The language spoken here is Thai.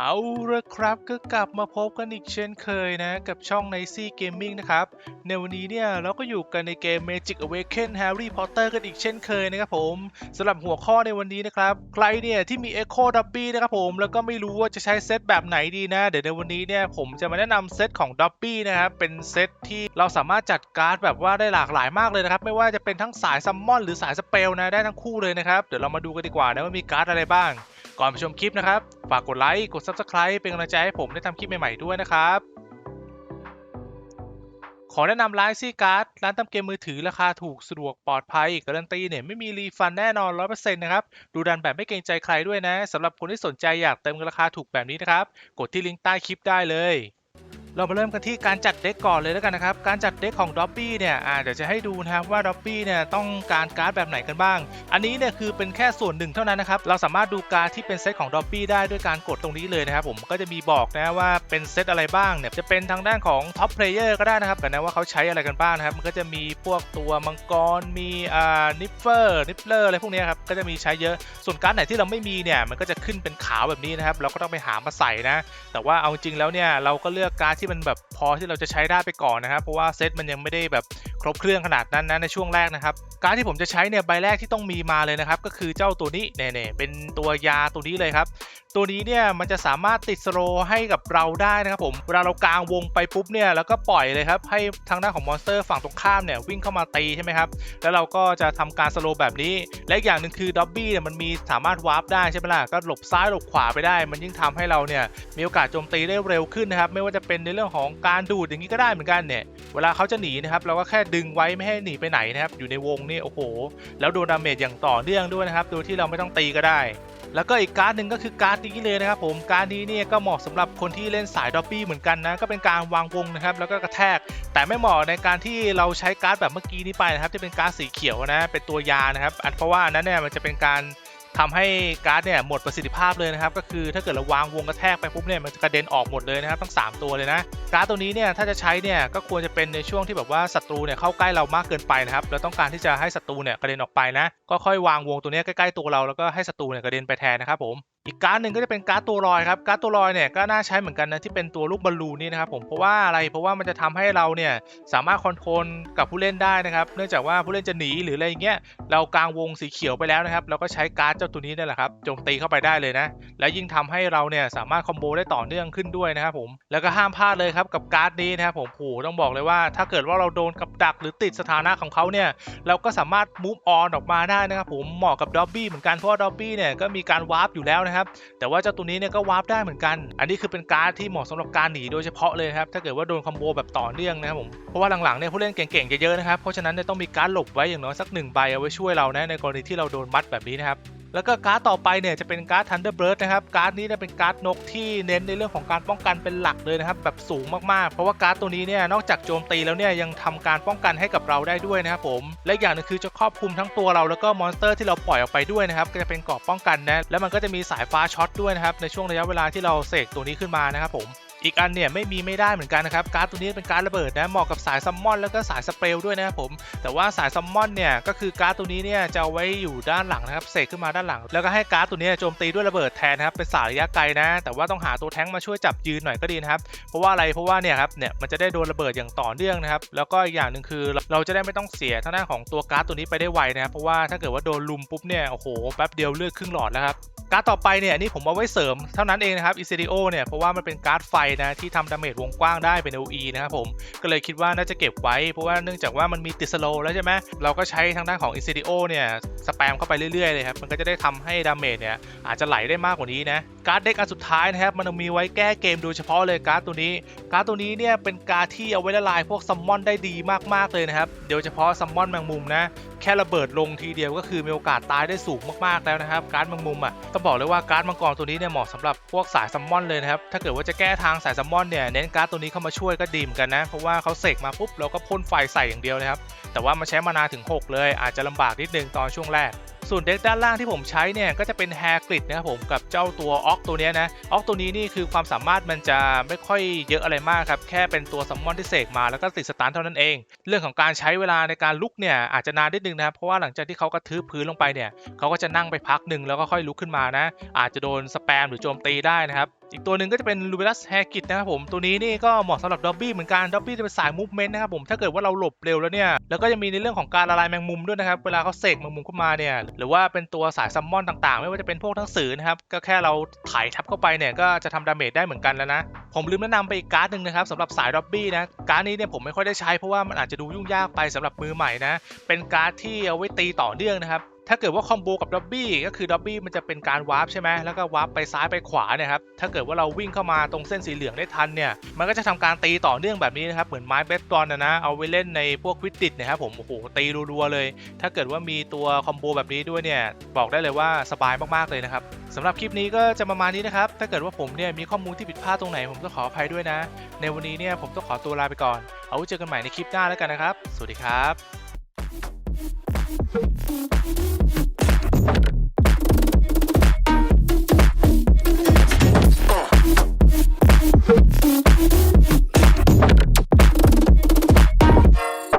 เอาละครับก็กลับมาพบกันอีกเช่นเคยนะ กับช่อง n i c y Gaming นะครับ ในวันนี้เนี่ย เราก็อยู่กันในเกม Magic Awaken Harry Potter กันอีกเช่นเคยนะครับผมสำหรับหัวข้อในวันนี้นะครับ ใครเนี่ย ที่มี Echo Dobby นะครับผมแล้วก็ไม่รู้ว่าจะใช้เซตแบบไหนดีนะ เดี๋ยวในวันนี้เนี่ย ผมจะมาแนะนำเซตของ Dobby นะครับ เป็นเซตที่เราสามารถจัดการ์ดแบบว่าได้หลากหลายมากเลยนะครับ ไม่ว่าจะเป็นทั้งสายซัมมอนหรือสายสเปลนะได้ทั้งคู่เลยนะครับเดี๋ยวเรามาดูกันดีกว่านะว่ามีการ์ดอะไรบ้าง ก่อนไปชมคลิปนะครับ ฝากกดไลค์กด Subscribe เป็นกำลังใจให้ผมได้ทำคลิปใหม่ๆด้วยนะครับ ขอแนะนำร้านซีการ์ดร้านทำเกมมือถือราคาถูกสะดวกปลอดภัยการันตีเนี่ยไม่มีรีฟันแน่นอน 100%นะครับดูดันแบบไม่เกรงใจใครด้วยนะสำหรับคนที่สนใจอยากเติมราคาถูกแบบนี้นะครับ กดที่ลิงก์ใต้คลิปได้เลย เรามาเริ่มกันที่การจัดเด็กก่อนเลยแล้วกันนะครับ การจัดเด็กของด็อบบี้เนี่ยอ่าเดี๋ยวจะให้ดูนะครับว่าด็อบบี้เนี่ยต้องการการ์ดแบบไหนกันบ้าง อันนี้เนี่ยคือเป็นแค่ส่วนหนึ่งเท่านั้นนะครับ เราสามารถดูการ์ดที่เป็นเซตของด็อบบี้ได้ด้วยการกดตรงนี้เลยนะครับผม ก็จะมีบอกนะว่าเป็นเซตอะไรบ้างเนี่ย จะเป็นทางด้านของท็อปเพลเยอร์ก็ได้นะครับแต่นะว่าเขาใช้อะไรกันบ้างนะครับ มันก็จะมีพวกตัวมังกร มีอ่านิฟเฟอร์นิฟเลอร์อะไรพวกเนี้ยครับ ก็จะมีใช้เยอะ ส่วนการ์ดไหนที่เราไม่มีเนี่ย มันก็จะขึ้นเป็นขาวแบบนี้นะครับ เราก็ต้องไปหามาใส่นะ แต่ว่าเอาจริงแล้วเนี่ยเราก็เลือกการ์ดที่มันแบบพอที่เราจะใช้ได้ไปก่อนนะครับเพราะว่าเซตมันยังไม่ได้แบบ ครบเครื่องขนาดนั้นนะในช่วงแรกนะครับ การที่ผมจะใช้เนี่ยใบแรกที่ต้องมีมาเลยนะครับ ก็คือเจ้าตัวนี้เนี่ยเป็นตัวยาตัวนี้เลยครับ ตัวนี้เนี่ยมันจะสามารถติดสโลให้กับเราได้นะครับผมเวลาเรากางวงไปปุ๊บเนี่ยแล้วก็ปล่อยเลยครับให้ทางด้านของมอนสเตอร์ฝั่งตรงข้ามเนี่ยวิ่งเข้ามาตีใช่ไหมครับแล้วเราก็จะทำการสโลแบบนี้ และอีกอย่างหนึ่งคือด็อบบี้เนี่ยมันมีสามารถวาร์ปได้ใช่ไหมล่ะก็หลบซ้ายหลบขวาไปได้ มันยิ่งทำให้เราเนี่ยมีโอกาสโจมตีได้เร็วขึ้นนะครับไม่ว่าจะเป็นในเรื่องของการดูดอย่างนี้ก็ได้เหมือนกันเนี่ยเวลาเขาจะหนีนะครับเราก็แค่ดึงไว้ไม่ให้หนีไปไหนนะครับอยู่ในวงนี่โอ้โห แล้วโดนดาเมจอย่างต่อเนื่องด้วยนะครับโดยที่เราไม่ต้องตีก็ได้ แล้วก็อีกการ์ดหนึ่งก็คือการ์ดนี้เลยนะครับผมการ์ดนี้เนี่ยก็เหมาะสำหรับคนที่เล่นสายดอปปี้เหมือนกันนะก็เป็นการวางวงนะครับแล้วก็กระแทก แต่ไม่เหมาะในการที่เราใช้การ์ดแบบเมื่อกี้นี้ไปนะครับที่เป็นการ์ดสีเขียวนะเป็นตัวยานะครับอันเพราะว่าอันนั้นเนี่ยมันจะเป็นการ ทำให้การ์ดเนี่ยหมดประสิทธิภาพเลยนะครับ ก็คือถ้าเกิดเราวางวงกระแทกไปปุ๊บเนี่ยมันจะกระเด็นออกหมดเลยนะครับทั้ง 3 ตัวเลยนะการ์ดตัวนี้เนี่ยถ้าจะใช้เนี่ยก็ควรจะเป็นในช่วงที่แบบว่าศัตรูเนี่ยเข้าใกล้เรามากเกินไปนะครับเราต้องการที่จะให้ศัตรูเนี่ยกระเด็นออกไปนะก็ค่อยวางวงตัวนี้ใกล้ๆตัวเราแล้วก็ให้ศัตรูเนี่ยกระเด็นไปแทนนะครับผม อีกการ์ดหนึ่งก็จะเป็นการ์ดตัวลอยครับการ์ดตัวลอยเนี่ยก็น่าใช้เหมือนกันนะที่เป็นตัวลูกบอลลูนนี่นะครับผมเพราะว่าอะไรเพราะว่ามันจะทำให้เราเนี่ยสามารถคอนโทรลกับผู้เล่นได้นะครับเนื่องจากว่าผู้เล่นจะหนีหรืออะไรอย่างเงี้ยเรากางวงสีเขียวไปแล้วนะครับเราก็ใช้การ์ดเจ้าตัวนี้นี่แหละครับโจมตีเข้าไปได้เลยนะและยิ่งทำให้เราเนี่ยสามารถคอมโบได้ต่อเนื่องขึ้นด้วยนะครับผมแล้วก็ห้ามพลาดเลยครับกับการ์ดนี้นะครับผมโอ้ต้องบอกเลยว่า ถ้าเกิดว่าเราโดนกับดักหรือติดสถานะของเขาเนี่ยเราก็สามารถมูฟออนออกมาได้นะครับผมเหมาะกับด็อบบี้เหมือนกันเพราะว่าด็อบบี้เนี่ยก็มีการวาร์ปอยู่แล้วนะครับ แต่ว่าเจ้าตัวนี้เนี่ยก็วาร์ปได้เหมือนกัน อันนี้คือเป็นการ์ดที่เหมาะสำหรับการหนีโดยเฉพาะเลยครับ ถ้าเกิดว่าโดนคอมโบแบบต่อเนื่องนะครับผม เพราะว่าหลังๆเนี่ยผู้เล่นเก่งๆเยอะๆนะครับ เพราะฉะนั้นเนี่ยต้องมีการ์ดหลบไว้อย่างน้อยสักหนึ่งใบเอาไว้ช่วยเรานะในกรณีที่เราโดนมัดแบบนี้นะครับ แล้วก็การ์ดต่อไปเนี่ยจะเป็นการ์ด Thunderbird นะครับการ์ดนี้เนี่ยเป็นการ์ดนกที่เน้นในเรื่องของการป้องกันเป็นหลักเลยนะครับแบบสูงมากๆ เพราะว่าการ์ดตัวนี้เนี่ยนอกจากโจมตีแล้วเนี่ยยังทำการป้องกันให้กับเราได้ด้วยนะครับผมและอย่างหนึงคือจะครอบคลุมทั้งตัวเราแล้วก็มอนสเตอร์ที่เราปล่อยออกไปด้วยนะครับก็จะเป็นเกราะป้องกันนะแล้วมันก็จะมีสายฟ้าช็อตด้วยนะครับในช่วงระยะเวลาที่เราเสกตัวนี้ขึ้นมานะครับผม อีกอันเนี่ยไม่มีไม่ได้เหมือนกันนะครับการ์ดตัวนี้เป็นการ์ดระเบิดนะเหมาะกับสายซัมมอนแล้วก็สายสเปลด้วยนะครับผมแต่ว่าสายซัมมอนเนี่ยก็คือการ์ดตัวนี้เนี่ยจะเอาไว้อยู่ด้านหลังนะครับเสกขึ้นมาด้านหลัง แล้วก็ให้การ์ดตัวนี้โจมตีด้วยระเบิดแทนนะครับเป็นสายระยะไกลนะ แต่ว่าต้องหาตัวแท้งมาช่วยจับยืนหน่อยก็ดีนะครับเพราะว่าอะไรเพราะว่าเนี่ยครับเนี่ยมันจะได้โดนระเบิดอย่างต่อเนื่องนะครับแล้วก็อีกอย่างหนึ่งคือเราจะได้ไม่ต้องเสียทางด้านของตัวการ์ดตัวนี้ไปได้ไวนะครับเพราะว่าถ้าเกิดว่าโดนลุมปุ๊บเนี่ยโอ้โหแป๊บเดียวเลือดครึ่งหลอดแล้วครับการ์ดต่อไปเนี่ยนี่ผมเอาไว้เสริมเท่านั้นเองนะครับอิเซดิโอเนี่ยเพราะว่ามันเป็นการ์ดไฟนะที่ทำดาเมจวงกว้างได้เป็น OE นะครับผมก็เลยคิดว่าน่าจะเก็บไว้ เพราะว่าเนื่องจากว่ามันมีติดสโลแล้วใช่ไหมเราก็ใช้ทางด้านของอิเซดิโอเนี่ยสแปมเข้าไปเรื่อยๆเลยครับมันก็จะได้ทำให้ดาเมจเนี่ยอาจจะไหลได้มากกว่านี้นะการ์ดเด็กอันสุดท้ายนะครับมันมีไว้แก้เกมโดยเฉพาะเลยการ์ดตัวนี้ การ์ดตัวนี้เนี่ยเป็นการ์ดที่เอาไว้ละลายพวกซัมมอนได้ดีมากๆเลยนะครับโดยวเฉพาะซัมมอนแมงมุมนะแค่ระเบิดลงทีเดียวก็คือมีโอกาสตายได้สูงมากๆแล้วนะครับการ์ดแมงมุมอะต้องบอกเลยว่าการ์ดมังกรตัวนี้เนี่ยเหมาะสำหรับพวกสายซัมมอนเลยนะครับถ้าเกิดว่าจะแก้ทางสายซัมมอนเนี่ยเน้นการ์ดตัวนี้เข้ามาช่วยก็ดีเหมือนกันนะเพราะว่าเขาเสกมาปุ๊บเราก็พ่นไฟใส่อย่างเดียวนะครับแต่ว่ามันใช้มานาถึง 6 เลยอาจจะลำบากนิดนึงตอนช่วงแรก ส่วนเด็กด้านล่างที่ผมใช้เนี่ยก็จะเป็นแฮร์กริดนะครับผมกับเจ้าตัวออกตัวนี้นะออกตัวนี้นี่คือความสามารถมันจะไม่ค่อยเยอะอะไรมากครับแค่เป็นตัวซัมมอนที่เสกมาแล้วก็ติดสตาร์ทเท่านั้นเอง เรื่องของการใช้เวลาในการลุกเนี่ยอาจจะนานนิดนึงนะครับเพราะว่าหลังจากที่เขากระทืบพื้นลงไปเนี่ยเขาก็จะนั่งไปพักหนึ่งแล้วก็ค่อยลุกขึ้นมานะ อาจจะโดนสแปมหรือโจมตีได้นะครับ อีกตัวหนึ่งก็จะเป็น l u b i l u s h a i r k i t นะครับผมตัวนี้นี่ก็เหมาะสำหรับด็อบบี้เหมือนกันด็อบบี้จะเป็นสาย movement นะครับผมถ้าเกิดว่าเราหลบเร็วแล้วเนี่ยแล้วก็จะมีในเรื่องของการละลายแมงมุมด้วยนะครับเวลาเขาเสกแมงมุมเข้ามาเนี่ยหรือว่าเป็นตัวสายซัมมอนต่างๆ ไม่ว่าจะเป็นพวกทั้งสือนะครับก็แค่เราถ่ายทับเข้าไปเนี่ยก็จะทำดาเมจได้เหมือนกันแล้วนะผมลืมแนะนำไปอีกการ์ดหนึ่งนะครับสำหรับสายด็อบบี้นะการ์ดนี้เนี่ยผมไม่ค่อยได้ใช้เพราะว่ามันอาจจะดูยุ่งยากไปสำหรับมือใหม่นะเป็นการ์ดที่เอาไว้ตีต่อเนื่องนะครับ ถ้าเกิดว่าคอมโบกับด็อบบี้ก็คือด็อบบี้มันจะเป็นการวาร์ปใช่ไหมแล้วก็วาร์ปไปซ้ายไปขวาเนี่ยครับถ้าเกิดว่าเราวิ่งเข้ามาตรงเส้นสีเหลืองได้ทันเนี่ยมันก็จะทำการตีต่อเนื่องแบบนี้นะครับเหมือนไม้เบสบอลนะนะเอาไว้เล่นในพวกควิดดิตนะครับผมโอ้โหตีรัวๆเลย ถ้าเกิดว่ามีตัวคอมโบแบบนี้ด้วยเนี่ยบอกได้เลยว่าสบายมากๆเลยนะครับสำหรับคลิปนี้ก็จะประมาณนี้นะครับถ้าเกิดว่าผมเนี่ยมีข้อมูลที่ผิดพลาดตรงไหนผมต้องขออภัยด้วยนะ ในวันนี้เนี่ยผมต้องขอตัวลาไปก่อน เอาไว้เจอกันใหม่ในคลิปหน้าแล้วกันนะครับ สวัสดีครับ